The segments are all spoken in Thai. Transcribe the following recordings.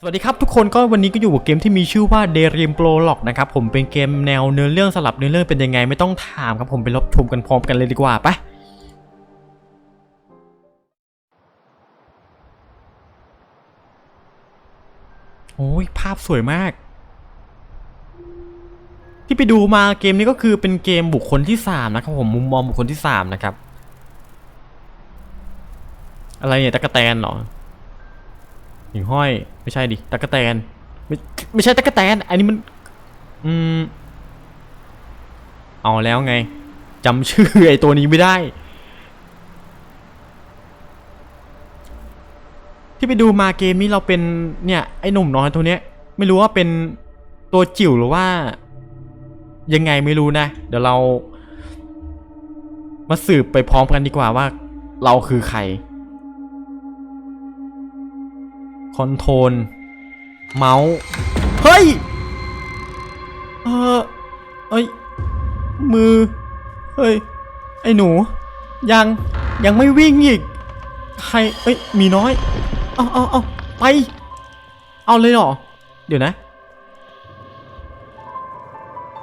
สวัสดีครับทุกคนก็วันนี้ก็อยู่กับเกมที่มีชื่อว่า d a r e a m Prologue นะครับผมเป็นเกมแนวเนื้อเรื่องสลับเนื้อเรื่องเป็นยังไงไม่ต้องถามครับผมไปรับชมกันพร้อมกันเลยดีกว่าไปโอ้ยภาพสวยมาก ที่ไปดูมาเกมนี้ก็คือเป็นเกมบุคคลที่3นะครับผมมุมมองบุคคลที่3นะครับอะไรเนี่ยตะกะแตนเหรอ หิ่งห้อยไม่ใช่ดิตะกะแตนไม่ไม่ใช่ตะกะแตนอันนี้มันอืมเอาแล้วไงจำชื่อไอ้ตัวนี้ไม่ได้ ที่ไปดูมาเกมนี้เราเป็นเนี่ยไอ้หนุ่มน้อยตัวเนี้ย ไม่รู้ว่าเป็นตัวจิ๋วหรือว่า ยังไงไม่รู้นะ เดี๋ยวเรา มาสืบไปพร้อมกันดีกว่าว่า เราคือใคร คอนโทรลเมาส์เฮ้ยเออเอ้ยมือเฮ้ยไอ้หนู ยังยังไม่วิ่งอีกใครเอ้ยมีน้อยเอาเอาเอาไป เอาเลยเหรอ เดี๋ยวนะ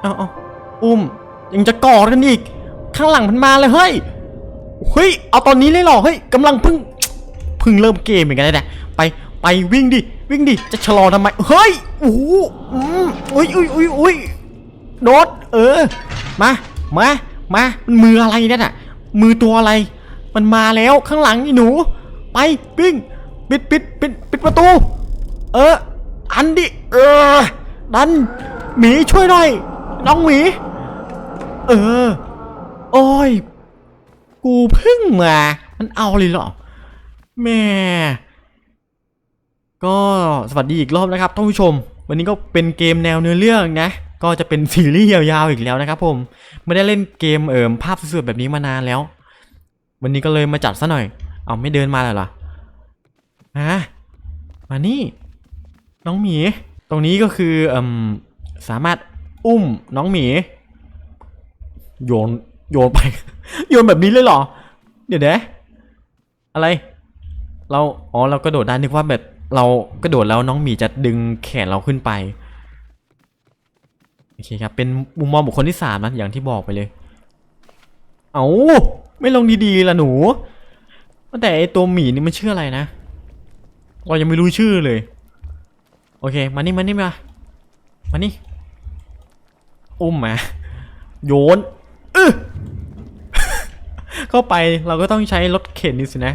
เอาเอาอุ้มยังจะกอดกันอีก ข้างหลังมันมาเลยเฮ้ยเฮ้ยเอาตอนนี้เลยเหรอเฮ้ยกำลังเพิ่งเพิ่งเริ่มเกมเหมือนกันเลยนะไป ไปวิ่งดิวิ่งดิจะชะลอทำไมเฮ้ยโอ้โหอืมอุ้ยอุ้ยอุ้ยอุ้ยโดดเออมามามามันมืออะไรเนี่ยน่ะ มือตัวอะไร มันมาแล้วข้างหลังไอ้หนู ไปวิ่งปิดปิดปิดปิดประตู เออ อันดิเออดันหมีช่วยหน่อยน้องหมีเออโอ้ย กูเพิ่งมา มันเอาเลยเหรอแม่ ก็สวัสดีอีกรอบนะครับท่านผู้ชม วันนี้ก็เป็นเกมแนวเนื้อเรื่องนะ ก็จะเป็นซีรีส์ยาวๆอีกแล้วนะครับผมไม่ได้เล่นเกมเอิมภาพสวยๆแบบนี้มานานแล้ว วันนี้ก็เลยมาจัดซะหน่อย เอาไม่เดินมาเลยเหรอฮะมานี่ น้องหมี ตรงนี้ก็คือเอิมสามารถอุ้มน้องหมี โยนโยนไป โยนแบบนี้เลยเหรอ เดี๋ยวนะอะไร เราอ๋อเรากระโดดได้นึกว่าแบบ เรากระโดดแล้วน้องหมีจะดึงแขนเราขึ้นไปโอเคครับเป็นมุมมองบุคคลที่สามนะอย่างที่บอกไปเลย เอาไม่ลงดีๆล่ะหนูแต่ไอตัวหมีนี่มันชื่ออะไรนะเรายังไม่รู้ชื่อเลย โอเคมานี่มานี่มามานี่อุ้มมาโยนเออเข้าไปเราก็ต้องใช้รถเข็นนี่สินะ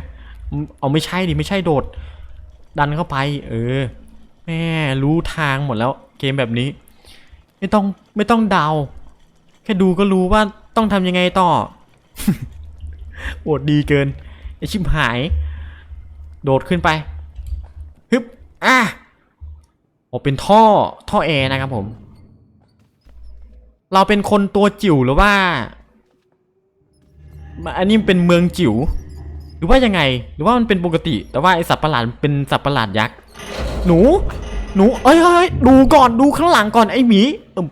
เอาไม่ใช่ดิไม่ใช่โดด ดันเข้าไป เออ แม่รู้ทางหมดแล้วเกมแบบนี้ ไม่ต้องไม่ต้องเดา แค่ดูก็รู้ว่าต้องทำยังไงต่อโอดดีเกินไอชิมหาย โดดขึ้นไปฮึบอะโอเป็นท่อท่อแอร์นะครับผม เราเป็นคนตัวจิ๋วหรือว่า อันนี้เป็นเมืองจิ๋ว หรือว่ายังไง หรือว่ามันเป็นปกติ แต่ว่าไอสัตว์ประหลาดเป็นสัตว์ประหลาดยักษ์ หนู หนู เอ้ยเอ้ยดูก่อน ดูข้างหลังก่อนไอหมีเออ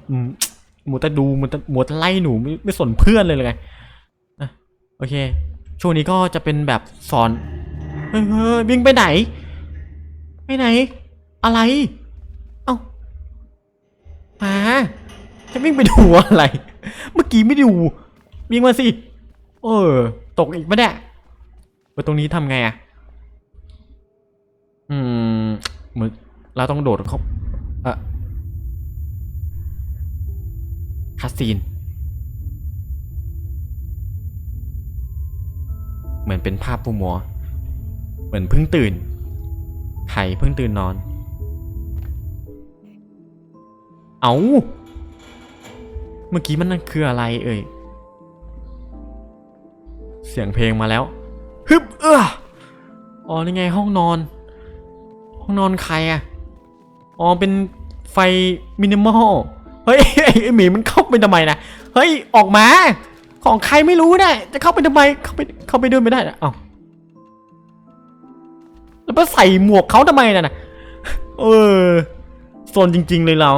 หมูแต่ดูหมูแต่หมูแต่ไล่หนูไม่ไม่สนเพื่อนเลยเลยไงอะโอเค ช่วงนี้ก็จะเป็นแบบสอน เฮ้ยวิ่งไปไหน ไปไหน อะไร เอ้ามาจะวิ่งไปดูอะไร เมื่อกี้ไม่ดู วิ่งมาสิ เออ ตกอีกปะเนี่ย ไปตรงนี้ทำไงอะอืมเหมือนเราต้องโดดเขาเอะคาซีน เหมือนเป็นภาพผู้มัว เหมือนเพิ่งตื่น ไข่เพิ่งตื่นนอน เอาเมื่อกี้มันนั่นคืออะไรเอ่ย เสียงเพลงมาแล้ว ฮึบเอออ๋อนี่ไงห้องนอน ห้องนอนใครอะอ๋อเป็นไฟมินิมอลเฮ้ยไอ้หมีมันเข้าไปทำไมนะเฮ้ยออกมา ของใครไม่รู้เนี่ยจะเข้าไปทำไมเข้าไปเข้าไปด้วยไม่ได้นะเอ้าแล้วไปใส่หมวกเขาทำไมน่ะนะเออโซนจริง ๆ เลยเรา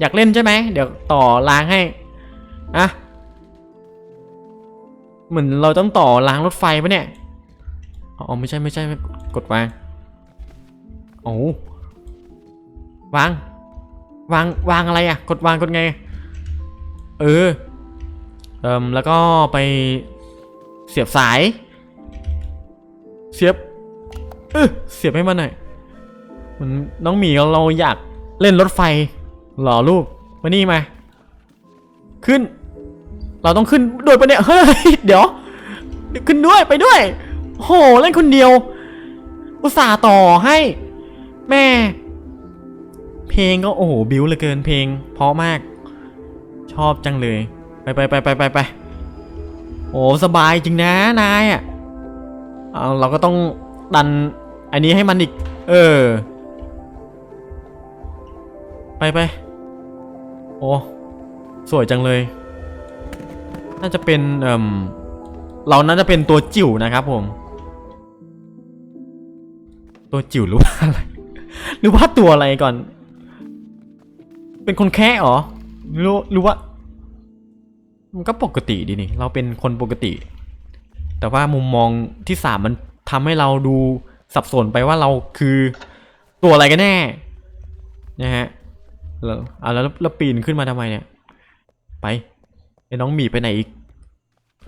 อยากเล่นใช่ไหมเดี๋ยวต่อรางให้อะเหมือนเราต้องต่อรางรถไฟปะเนี่ย อ๋อไม่ใช่ไม่ใช่กดวางโอ้วาง วาง วางอะไรอะกดวางกดไง เออเอิมแล้วก็ไปเสียบสาย เสียบ เออเสียบให้มันหน่อยเหมันน้องหมีเราอยากเล่นรถไฟเหรอลูกมานี่มา ขึ้น เราต้องขึ้นโด้วยปเนี่ย เฮ้ย เดี๋ยว ขึ้นด้วยไปด้วย โหเล่นคนเดียว อุตส่าห์ต่อให้ แม่ เพลงก็โอ้โหบิวเหลือเกินเพลง เพราะมาก ชอบจังเลย ไปไปไปไปไปไปโอ้สบายจริงนะนายอะเราก็ต้องดันอันนี้ให้มันอีก เออ ไปไปโอ้สวยจังเลย น่าจะเป็นเอ่มเราน่าจะเป็นตัวจิ๋วนะครับผม ตัวจิ๋วหรือว่าอะไรหรือว่าตัวอะไรก่อน เป็นคนแค่หรอหรือหรือว่า มันก็ปกติดีนี่ เราเป็นคนปกติ แต่ว่ามุมมองที่สามมันทำให้เราดูสับสนไปว่าเราคือตัวอะไรกันแน่นะฮะแล้วอะแล้วแล้วปีนขึ้นมาทำไมเนี่ย ไปไอ้น้องหมีไปไหนอีก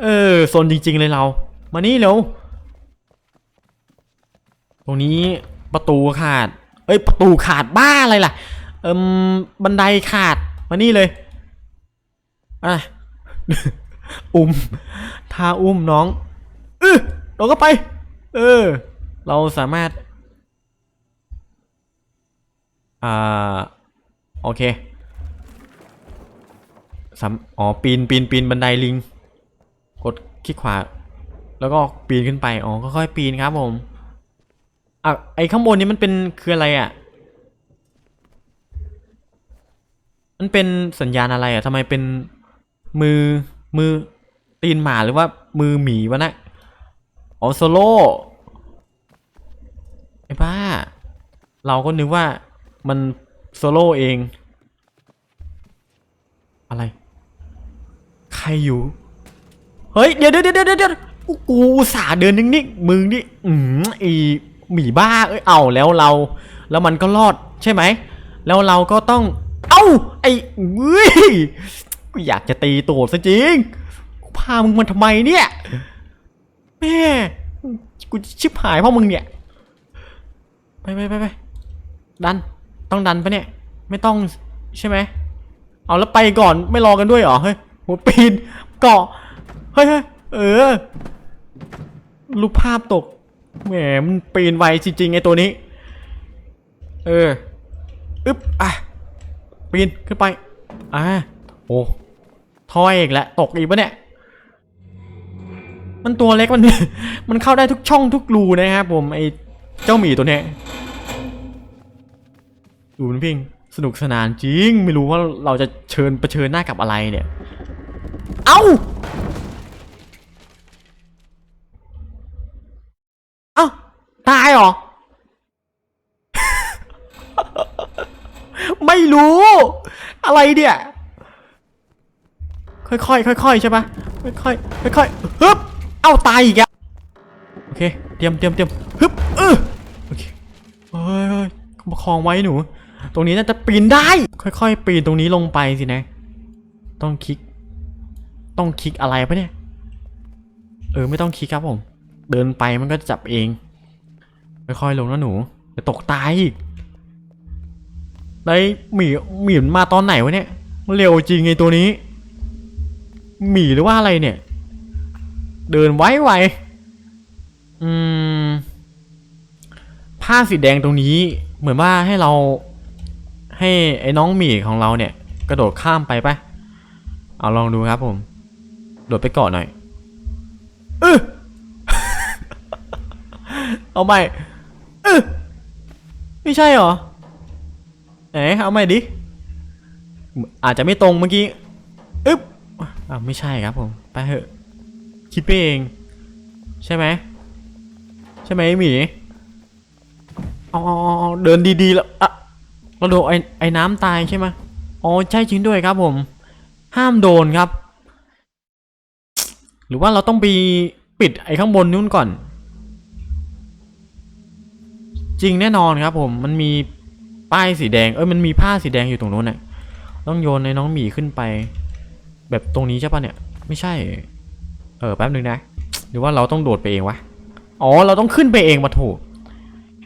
เออโซนจริง ๆ เลยเรา มานี่เร็ว ตรงนี้ประตูขาด เอ้ยประตูขาดบ้าอะไรล่ะ เอิมบันไดขาดมานี่เลยอะอุ้มทาอุ้มน้องเออเราก็ไป เออ เราสามารถ อ่า โอเคสามอ๋อ ปีน ปีน ปีน บันไดลิง กด คลิกขวา แล้วก็ปีนขึ้นไป อ๋อ ค่อยๆปีนครับผม อะไอข้างบนนี้มันเป็นคืออะไรอะ มันเป็นสัญญาณอะไรอะทำไมเป็นมือมือตีนหมาหรือว่ามือหมีวะนะอ๋อโซโล่ไอ้บ้า เราก็นึกว่ามันโซโล่เอง อะไร ใครอยู่ เฮ้ย เดี๋ยวเดี๋ยวเดี๋ยวเดี๋ยวกูกูสาเดินนิ่งๆมึงนี่อืมไอ หมีบ้าเอ้ยเอาแล้วเรา แล้วมันก็รอดใช่ไหม แล้วเราก็ต้อง เอ้า ไอ้เว้ยกูอยากจะตีตัวซะจริงกูพามึงมาทำไมเนี่ยแม่กูชิบหายเพราะมึงเนี่ย ไปไปไปไปดัน ต้องดันปะเนี่ย ไม่ต้องใช่ไหม เอาแล้วไปก่อนไม่รอกันด้วยเหรอ เฮ้ยหัวปีนเกาะ เฮ้ยเฮ้ยเออ รูปภาพตก แหมมันปีนไวจริงๆไอตัวนี้ เออ อึ๊บ อะ ปีนขึ้นไป อ่า โอ้ทอยอีกแล้วตกอีกปะเนี่ย มันตัวเล็กมัน มันเข้าได้ทุกช่องทุกรูนะครับผมไอเจ้าหมีตัวเนี้ยดูมันพิงสนุกสนานจริง ไม่รู้ว่าเราจะเชิญเชิญหน้ากับอะไรเนี่ย เอ้า เอ้า ตายเหรอ ไม่รู้ อะไรเนี่ย ค่อยๆค่อยๆใช่ปะค่อยๆค่อยๆฮึบเอ้าตายอีกอะโอเค เตรียมเตรียมเตรียมฮึบเออโอเคเฮ้ยเฮ้ยประคองไว้หนู ตรงนี้น่าจะปีนได้ ค่อยๆ ปีนตรงนี้ลงไปสินะ ต้องคลิก ต้องคลิกอะไรปะเนี่ย เออไม่ต้องคลิกครับผม เดินไปมันก็จะจับเอง ค่อยๆลงนะหนูจะตกตายอีกไอ้หมีหมีมันมาตอนไหนวะเนี่ยเร็วจริงไงตัวนี้ หมีหรือว่าอะไรเนี่ย เดินไวไวอืม ผ้าสีแดงตรงนี้ เหมือนว่าให้เรา ให้ไอ้น้องหมีของเราเนี่ย กระโดดข้ามไปปะเอาลองดูครับผม โดดไปเกาะหน่อยเออเอาใหม่เอไม่ใช่เหรอ ไหนเอาใหม่ดิ อาจจะไม่ตรงเมื่อกี้ อึ๊บอ่าไม่ใช่ครับผม ไปเถอะ คิดไปเอง ใช่ไหม ใช่ไหมหมีอาเอาเอาเอาเดินดีๆแล้วอะเราโดนไอ้ไอ้น้ำตายใช่ไหมอ๋อใช่จริงด้วยครับผม ห้ามโดนครับ หรือว่าเราต้องไปปิดไอ้ข้างบนนู้นก่อน จริงแน่นอนครับผมมันมีป้ายสีแดงเอ้ยมันมีผ้าสีแดงอยู่ตรงนู้นน่ะต้องโยนในน้องหมีขึ้นไป แบบตรงนี้ใช่ปะเนี่ย ไม่ใช่ เออแป๊บนึงนะ หรือว่าเราต้องโดดไปเองวะอ๋อเราต้องขึ้นไปเองมาถูก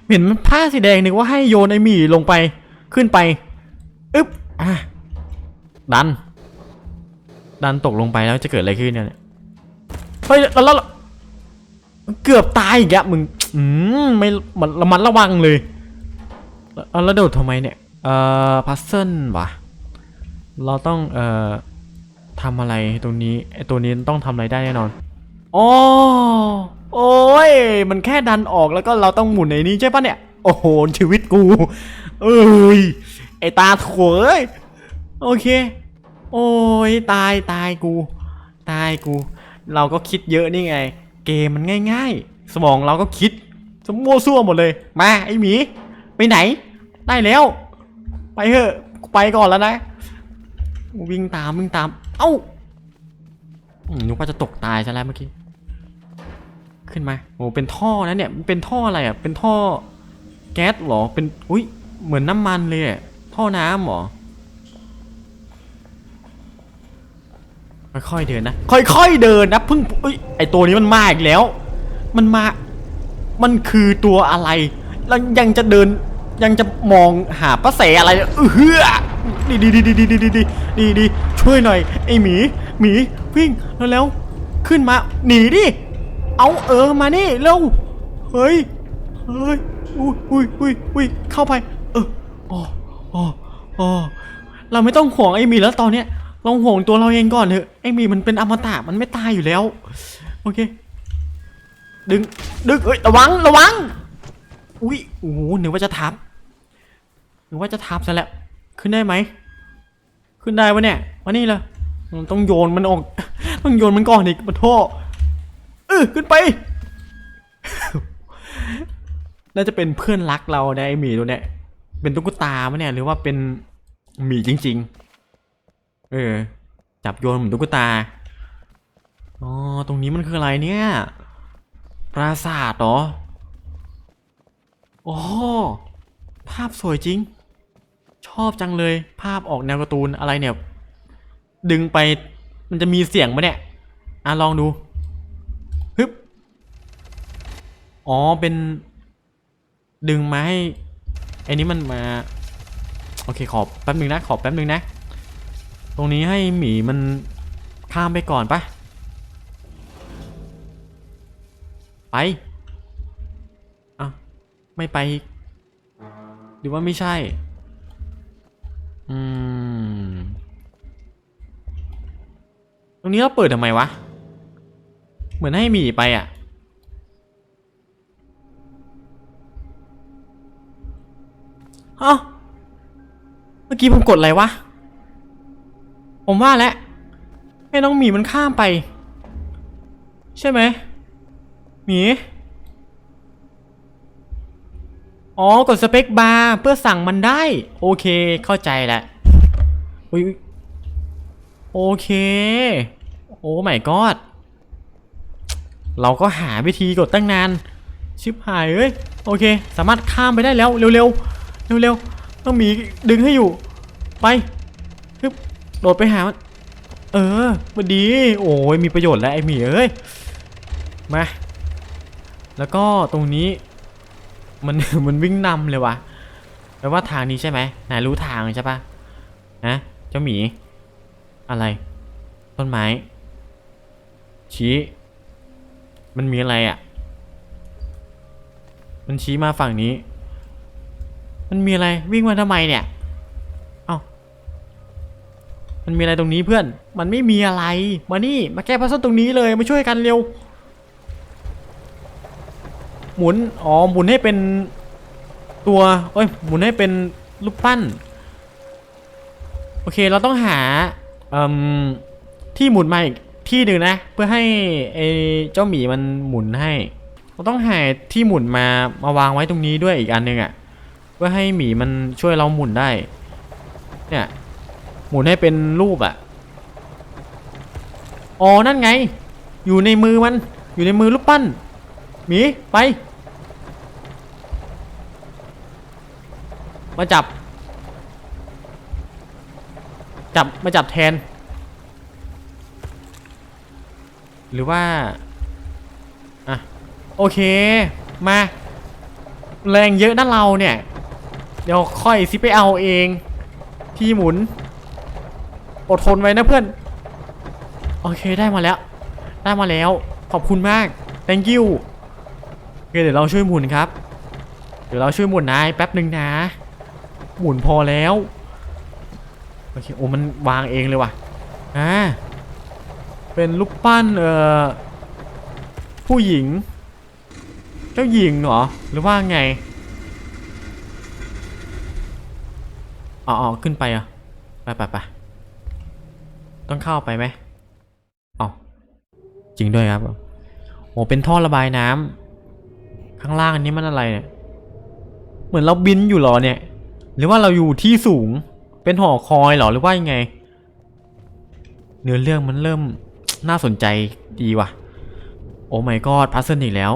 เห็นมันผ้าสีแดงนึกว่าให้โยนไอหมีลงไปขึ้นไปอึ๊บอะดัน ดันตกลงไปแล้วจะเกิดอะไรขึ้นเนี่ยเฮ้ยแล้วเกือบตายอีกอะมึง อืมไม่มันระมัดระวังเลยแล้วแล้วโดดทำไมเนี่ยเอ่อพัซเซิลวะเราต้องเอ่อทำอะไรตรงนี้ไอตัวนี้ต้องทำอะไรได้แน่นอนอ๋อโอ้ยมันแค่ดันออกแล้วก็เราต้องหมุนในนี้ใช่ปะเนี่ยโอ้โหชีวิตกูเอ้ยไอตาถั่วเอ้ยโอเค โอ้ยตายตายกู ตายกู เราก็คิดเยอะนี่ไง เกมมันง่าย ๆ สมองเราก็คิด สมมั่วซั่วหมดเลย มาไอหมี ไปไหน ได้แล้ว ไปเถอะไปก่อนแล้วนะ วิ่งตามวิ่งตาม เอ้าอืมนึกว่าจะตกตายซะแล้วเมื่อกี้ ขึ้นมา โอ้เป็นท่อนะเนี่ยเป็นท่ออะไรอะ เป็นท่อแก๊สหรอ เป็น อุ้ย เหมือนน้ำมันเลยอะท่อน้ำหรอ ค่อยๆเดินนะ ค่อยๆเดินนะ เพิ่งอุ้ย ไอตัวนี้มันมาอีกแล้ว มันมา มันคือตัวอะไร แล้วยังจะเดินยังจะมองหาป้าแสอะไรเออเฮือดีดีดีดีดีดีดีดีดีดีช่วยหน่อยไอหมีหมีวิ่งแล้วแล้วขึ้นมาหนีดิเอาเออมานี่เร็วเฮ้ยเฮ้ยอุ้ยอุ้ยอุ้ยอุ้ยเข้าไป เอออ๋ออ๋ออ๋อเราไม่ต้องห่วงไอหมีแล้วตอนเนี้ยเราห่วงตัวเราเองก่อนเถอะไอหมีมันเป็นอมตะมันไม่ตายอยู่แล้ว โอเค ดึง ดึงเอ้ย ระวัง ระวัง อุ้ยโอ้โหนึกว่าจะทับนึกว่าจะทับซะแล้ว ขึ้นได้ไหม ขึ้นได้ปะเนี่ยมานี่เลยต้องโยนมันออก ต้องโยนมันก่อนอีกมาโทษเออขึ้นไป น่าจะเป็นเพื่อนรักเราในไอหมีตัวเนี้ย เป็นตุ๊กตาไหมเนี่ย หรือว่าเป็นหมีจริง ๆ เออ จับโยนเหมือนตุ๊กตา อ๋อ ตรงนี้มันคืออะไรเนี่ย ปราสาทเหรอ โอ้ภาพสวยจริง ชอบจังเลย ภาพออกแนวการ์ตูนอะไรเนี่ย ดึงไปมันจะมีเสียงไหมเนี่ย อะลองดูฮึบอ๋อเป็น ดึงมาให้ไอ้นี้มันมา โอเคขอแป๊บนึงนะ ขอแป๊บนึงนะ ตรงนี้ให้หมีมันข้ามไปก่อนปะ ไปอะไม่ไป หรือว่าไม่ใช่ อืม ตรงนี้เราเปิดทำไมวะ เหมือนให้มีไปอะ เอ้า เมื่อกี้ผมกดอะไรวะ ผมว่าแล้วให้น้องหมีมันข้ามไป ใช่ไหม หมี อ๋อ กดสเปคบาร์เพื่อสั่งมันได้ โอเค เข้าใจแล้วอุ้ยโอเค โอ้ไม่กอด เราก็หาวิธีกดตั้งนาน ชิบหายเอ้ย โอเค สามารถข้ามไปได้แล้ว เร็วๆ เร็วๆ ต้องหมีดึงให้อยู่ ไปฮึบโดดไปหามัน เออมาดี โอ้ยมีประโยชน์แล้วไอ้หมีเอ้ย มา แล้วก็ตรงนี้มันมันวิ่งนำเลยว่ะแปลว่าทางนี้ใช่ไหมนายรู้ทางใช่ปะฮะเจ้าหมี อะไร ต้นไม้ ชี้ มันมีอะไรอะ มันชี้มาฝั่งนี้ มันมีอะไรวิ่งมาทำไมเนี่ยเอ้ามันมีอะไรตรงนี้เพื่อน มันไม่มีอะไร มานี่ มาแก้พัซเซิลตรงนี้เลย มาช่วยกันเร็ว หมุน อ๋อ หมุนให้เป็นตัวเอ้ย หมุนให้เป็นรูปปั้น โอเค เราต้องหาที่หมุนมาอีกที่หนึ่งนะ เพื่อให้ไอเจ้าหมีมันหมุนให้ เราต้องหาที่หมุนมามาวางไว้ตรงนี้ด้วยอีกอันหนึงอะ่ะ เพื่อให้หมีมันช่วยเราหมุนได้ เนี่ย หมุนให้เป็นรูปอะ่ะ อ๋อ นั่นไง อยู่ในมือมัน อยู่ในมือรูปปั้น หมี ไป มาจับ จับมาจับแทน หรือว่า อะ โอเค มา แรงเยอะนะเราเนี่ย เดี๋ยวค่อยซิไปเอาเอง ที่หมุน อดทนไว้นะเพื่อน โอเคได้มาแล้ว ได้มาแล้ว ขอบคุณมาก thank you โอเคเดี๋ยวเราช่วยหมุนครับ เดี๋ยวเราช่วยหมุนนายแป๊บหนึ่งนะ หมุนพอแล้วโอเคโอ้มันวางเองเลยว่ะอ่าเป็นรูปปั้นเอ่อผู้หญิง เจ้าหญิงเหรอหรือว่าไงอ๋ออขึ้นไปอะไปไปไปต้องเข้าไปไหมอ๋อจริงด้วยครับโอ้เป็นท่อระบายน้ำข้างล่างอันนี้มันอะไรเนี่ย เหมือนเราบินอยู่หรอเนี่ย หรือว่าเราอยู่ที่สูงเป็นหอคอยหรอหรือว่ายังไง เนื้อเรื่องมันเริ่มน่าสนใจดีว่ะ โอ้ my god พัซเซิลอีกแล้ว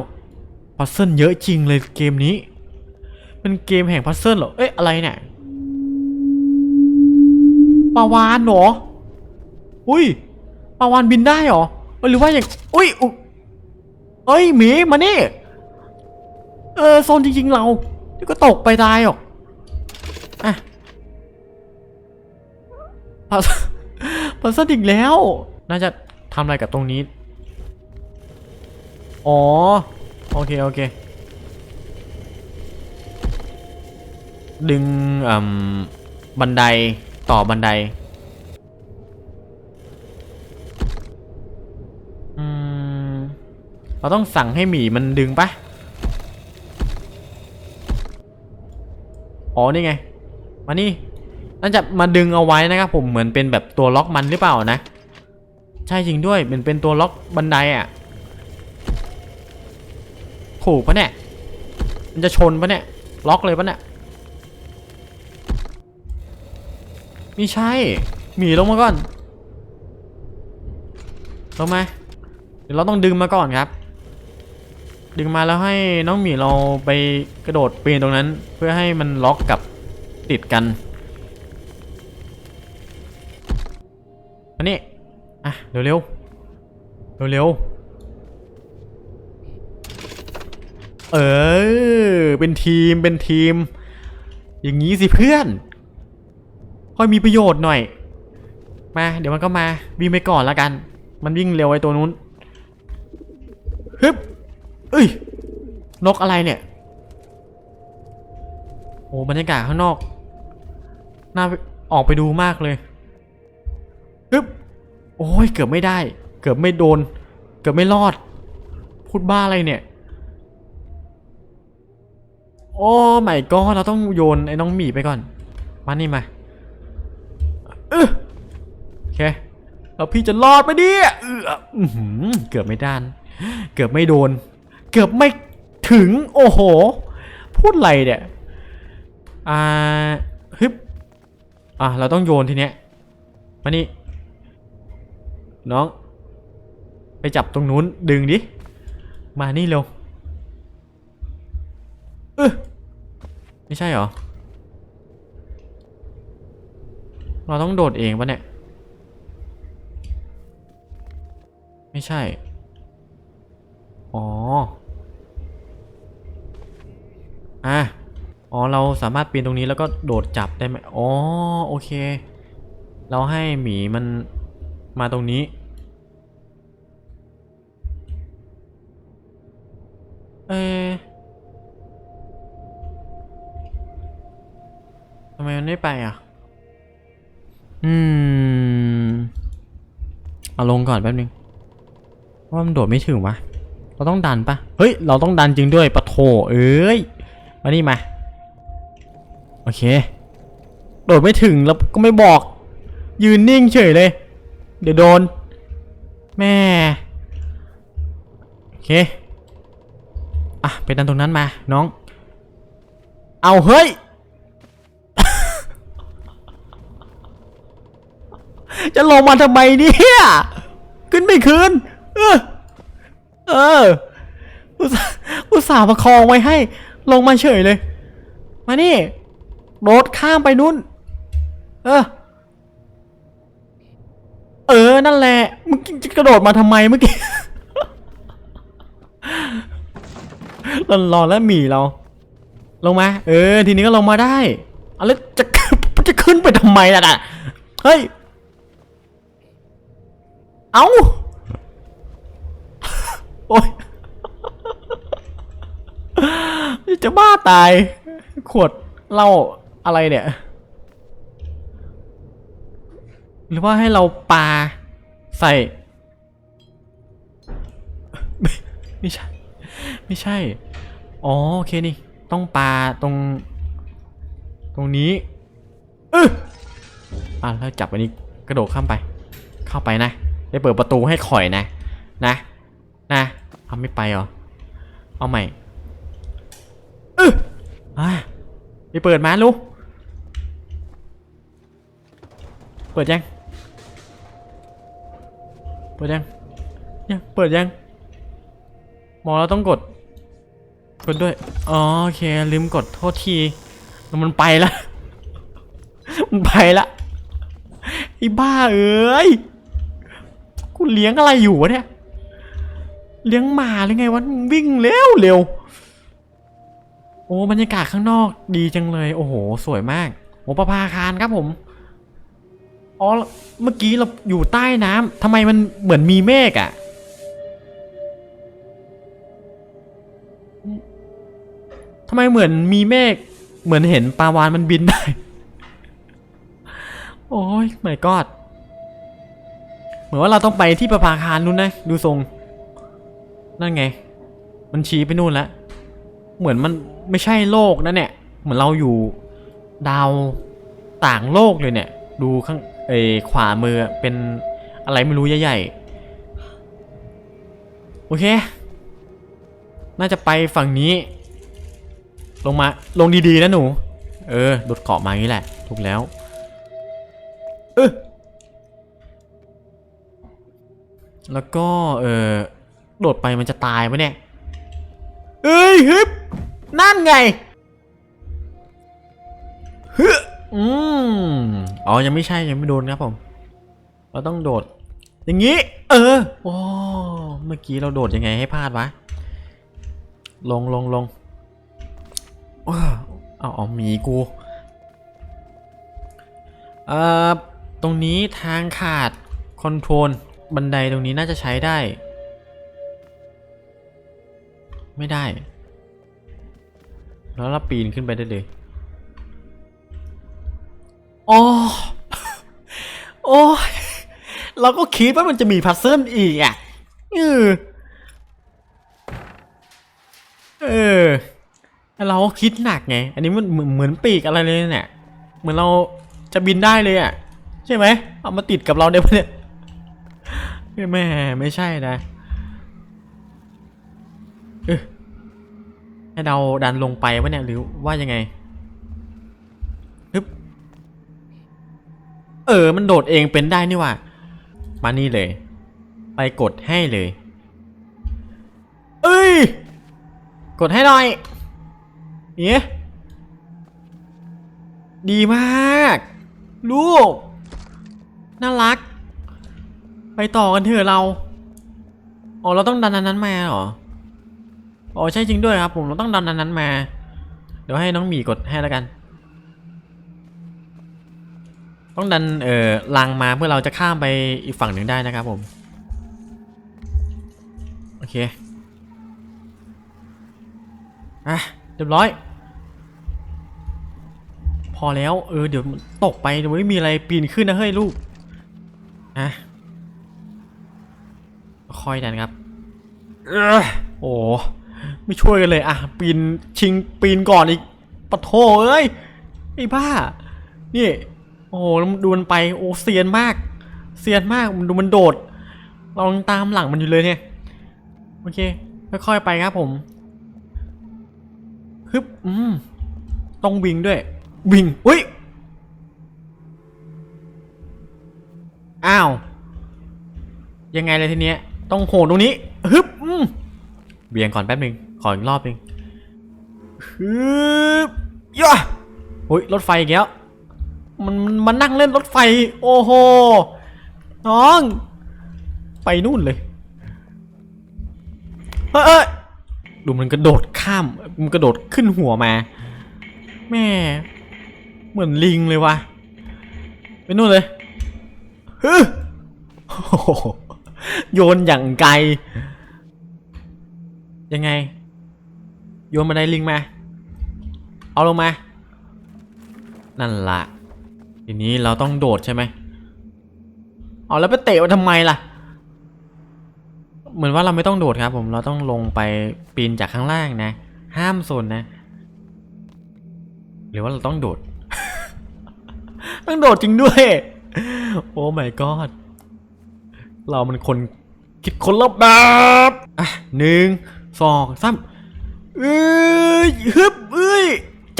พัซเซิลเยอะจริงเลยเกมนี้เป็นเกมแห่งพัซเซิลเหรอ เอ๊ะอะไรเนี่ยปาวานเหรอ อุ้ยปาวานบินได้เหรออหรือว่าอย่าง อุ้ยอุ๊ยเอ้ยหมีมานี่ เออโซนจริงๆเราเดี๋ยวก็ตกไปตายหรอก อะพัซพัซเซิลอีกแล้ว น่าจะทำอะไรกับตรงนี้ อ๋อ โอเค โอเค ดึงอืมบันไดต่อบันไดเราต้องสั่งให้หมีมันดึงปะอ๋อ นี่ไง มานี่น่าจะมาดึงเอาไว้นะครับผมเหมือนเป็นแบบตัวล็อกมันหรือเปล่านะ ใช่จริงด้วยเหมือนเป็นตัวล็อกบันไดอะถูกปะเนี่ยมันจะชนปะเนี่ยล็อกเลยปะเนี่ยไม่ใช่หมีลงมาก่อนลงมาเดี๋ยวเราต้องดึงมาก่อนครับ ดึงมาแล้วให้น้องหมีเราไปกระโดดปีนตรงนั้น เพื่อให้มันล็อกกับ ติดกันมานี่อะเร็วเร็วเร็วเร็วเออ เป็นทีมเป็นทีม อย่างนี้สิเพื่อน ค่อยมีประโยชน์หน่อย มา เดี๋ยวมันก็มา วิ่งไปก่อนแล้วกัน มันวิ่งเร็วไอ้ตัวนู้นฮึบเอ้ย นกอะไรเนี่ย โอ้บรรยากาศข้างนอก น่าออกไปดูมากเลยฮึบโอ้ยเกือบไม่ได้ เกือบไม่โดน เกือบไม่รอด พูดบ้าอะไรเนี่ย โอ้ไม่ก็เราต้องโยนไอ้น้องหมีไปก่อน มานี่มาเออโอเคแล้วพี่จะรอดไหมเนี่ยเอออื้อหือเกือบไม่ด้าน เกือบไม่โดน เกือบไม่ถึง โอ้โห พูดอะไรเนี่ย อ่าฮึบ อะเราต้องโยนทีเนี้ยมานี่น้อง ไปจับตรงนู้นดึงดิ มานี่เร็วเออไม่ใช่เหรอ เราต้องโดดเองปะเนี่ย ไม่ใช่ อ๋อ อะ อ๋อเราสามารถปีนตรงนี้แล้วก็โดดจับได้ไหมอ๋อโอเค เราให้หมีมันมาตรงนี้ เอะทำไมมันไม่ไปอะ อืม เอาลงก่อนแป๊บนึงว่ามันโดดไม่ถึงวะ เราต้องดันปะเฮ้ย เราต้องดันจริงด้วยปะโถเอ้ย มานี่มา เค โดดไม่ถึงแล้วก็ไม่บอก ยืนนิ่งเฉยเลย เดี๋ยวโดน แม่ โอเค อะ ไปดันตรงนั้นมา น้อง เอาเฮ้ย จะลงมาทำไมเนี่ย ขึ้นไม่คืนเออ เอออุตส่าห์อุตส่าห์ประคองไว้ให้ ลงมาเฉยเลย มานี่ โดดข้ามไปนู่น เออ เออ นั่นแหละ มึงจะกระโดดมาทำไมเมื่อกี้รอนรอแล้วหมีเรา ลงมา เออ ทีนี้ก็ลงมาได้เอาแล้วจะจะขึ้นไปทำไมล่ะนะเฮ้ย เอาโอ๊ยจะบ้าตาย ขวดเหล้า อะไรเนี่ย หรือว่าให้เราปาใส่ ไม่ใช่ ไม่ใช่ อ๋อโอเคนี่ ต้องปาตรง ตรงนี้เอออะแล้วจับอันนี้กระโดดข้ามไป เข้าไปนะ ได้เปิดประตูให้ข่อยนะ นะ นะเอาไม่ไปเหรอ เอาใหม่เอออะไปเปิดมาลูก เปิดยัง เปิดยังยังเปิดยังหมอเราต้องกด กดด้วย อ๋อโอเคลืมกดโทษที มันไปละ มันไปละไอ้บ้าเอ้ย กูเลี้ยงอะไรอยู่วะเนี่ย เลี้ยงหมาหรือไงวะวิ่งเร็วเร็ว โอ้บรรยากาศข้างนอกดีจังเลย โอ้โห สวยมาก โอ้ประภาคารครับผม อ๋อ เมื่อกี้เราอยู่ใต้น้ำทำไมมันเหมือนมีเมฆอะ่ะ ทำไมเหมือนมีเมฆ เหมือนเห็นปลาวานมันบินได้ โอ้ยไม่กอด เหมือนว่าเราต้องไปที่ประภาคารนู้นนะ ดูทรง นั่นไง มันชี้ไปนู่นแล้ว เหมือนมันไม่ใช่โลกนะเนี่ย เหมือนเราอยู่ดาวต่างโลกเลยเนี่ย ดูข้างเอยขวามือเป็นอะไรไม่รู้ใหญ่ๆ โอเค น่าจะไปฝั่งนี้ ลงมาลงดีๆนะหนู เออโดดเกาะมาอย่างนี้แหละ ถูกแล้ว เออแล้วก็ เออโดดไปมันจะตายไหมเนี่ย เอ้ยฮึบนั่นไงฮึ อืมอ๋อ ยังไม่ใช่ ยังไม่โดนครับผม เราต้องโดด อย่างนี้ เออ โอ้ เมื่อกี้เราโดดยังไงให้พลาดวะ ลงลงลงว้าเอาเอาหมีกู เอ่อ ตรงนี้ทางขาด คอนโทรล บันไดตรงนี้น่าจะใช้ได้ ไม่ได้ แล้วเราปีนขึ้นไปได้เลย โอ้โอ้ยเราก็คิดว่ามันจะมีพัซเซิลอีกอะเออเออแต่เราก็คิดหนักไง อันนี้มันเหมือนเหมือนปีกอะไรเลยเนี่ย เหมือนเราจะบินได้เลยอะ ใช่ไหม เอามาติดกับเราได้ปะเนี่ยแม่ไม่ใช่นะเออให้เราดันลงไปวะเนี่ยหรือว่ายังไงฮึบ เออ มันโดดเองเป็นได้นี่ว่า มานี่เลย ไปกดให้เลย เอ้ย กดให้หน่อยเนี้ยดีมาก ลูก น่ารัก ไปต่อกันเถอะเรา อ๋อ เราต้องดันอันนั้นมาเหรอ อ๋อ ใช่จริงด้วยครับ ผม เราต้องดันอันนั้นมา เดี๋ยวให้น้องหมีกดให้แล้วกัน ต้องดันเอ่อลังมาเพื่อเราจะข้ามไปอีกฝั่งหนึ่งได้นะครับผม โอเค อะเรียบร้อย พอแล้ว เออ เดี๋ยวตกไปเดี๋ยวไม่มีอะไรปีนขึ้นนะเฮ้ยลูก อะ คอยดันครับเออโอ้ไม่ช่วยกันเลยอะ ปีนชิงปีนก่อนอีกปะโถเอ้ยไอ้บ้า นี่ โอ้โหดูมันไปโอ้เซียนมากเซียนมากมันดูมันโดด เรายังตามหลังมันอยู่เลยเนี่ยโอเคค่อยๆไปครับผมฮึบอืมต้องวิ่งด้วยวิ่งอุ้ยอ้าว ยังไงเลยทีเนี้ย ต้องโหนตรงนี้ฮึบอืมเบี่ยงก่อนแป๊บหนึ่งขออีกรอบหนึ่งฮึบย่าโอ้ยรถไฟอีกแล้ว มันมันมันนั่งเล่นรถไฟ โอ้โห น้อง ไปนู่นเลยเอ้ยดูมันกระโดดข้าม มันกระโดดขึ้นหัวมา แม่ เหมือนลิงเลยวะไปนู่นเลยฮึโอ้โหโยนอย่างไกล ยังไง โยนมาได้ลิงมา เอาลงมา นั่นละ ทีนี้เราต้องโดดใช่ไหมเอาแล้วไปเตะมันทำไมล่ะ เหมือนว่าเราไม่ต้องโดดครับ ผมเราต้องลงไปปีนจากข้างล่างนะ ห้ามโซนนะ หรือว่าเราต้องโดด ต้องโดดจริงด้วย โอ้ my god เรามันคนคิดคนละแบบอะหนึ่งสองสามเอ้ยฮึบเอ้ย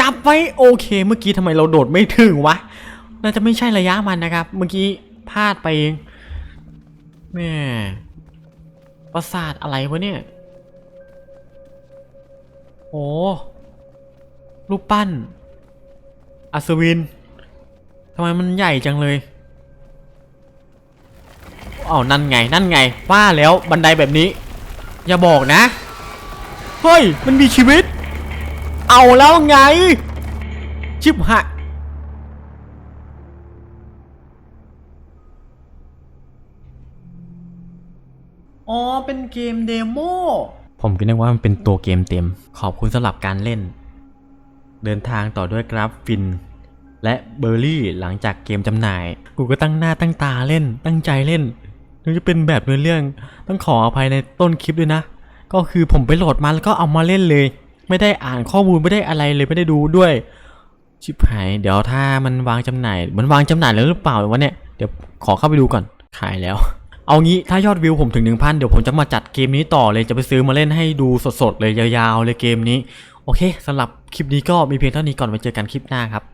จับไว้โอเค เมื่อกี้ทำไมเราโดดไม่ถึงวะ น่าจะไม่ใช่ระยะมันนะครับ เมื่อกี้พลาดไปเองแม่ประสาทอะไรวะเนี่ยโอ้รูปปั้น อัศวินทำไมมันใหญ่จังเลยอ้านั่นไง นั่นไง ว่าแล้วบันไดแบบนี้ อย่าบอกนะ เฮ้ย มันมีชีวิต เอาแล้วไง ชิบหะ อ๋อ เป็นเกมเดโม ผมก็นึกว่ามันเป็นตัวเกมเต็ม ขอบคุณสำหรับการเล่น เดินทางต่อด้วยกราฟฟิน และเบอร์รี่หลังจากเกมจำหน่าย กูก็ตั้งหน้าตั้งตาเล่น ตั้งใจเล่นถึงจะเป็นแบบเนื้อเรื่อง ต้องขออภัยในต้นคลิปด้วยนะ ก็คือผมไปโหลดมาแล้วก็เอามาเล่นเลย ไม่ได้อ่านข้อมูลไม่ได้อะไรเลยไม่ได้ดูด้วย ชิบหาย เดี๋ยวถ้ามันวางจำหน่าย มันวางจำหน่ายแล้วหรือเปล่าวะเนี่ย เดี๋ยวขอเข้าไปดูก่อน ขายแล้ว เอางี้ถ้ายอดวิวผมถึง 1,000 เดี๋ยวผมจะมาจัดเกมนี้ต่อเลยจะไปซื้อมาเล่นให้ดูสดๆเลยยาวๆเลยเกมนี้ โอเคสำหรับคลิปนี้ก็มีเพียงเท่านี้ก่อนไว้เจอกันคลิปหน้าครับ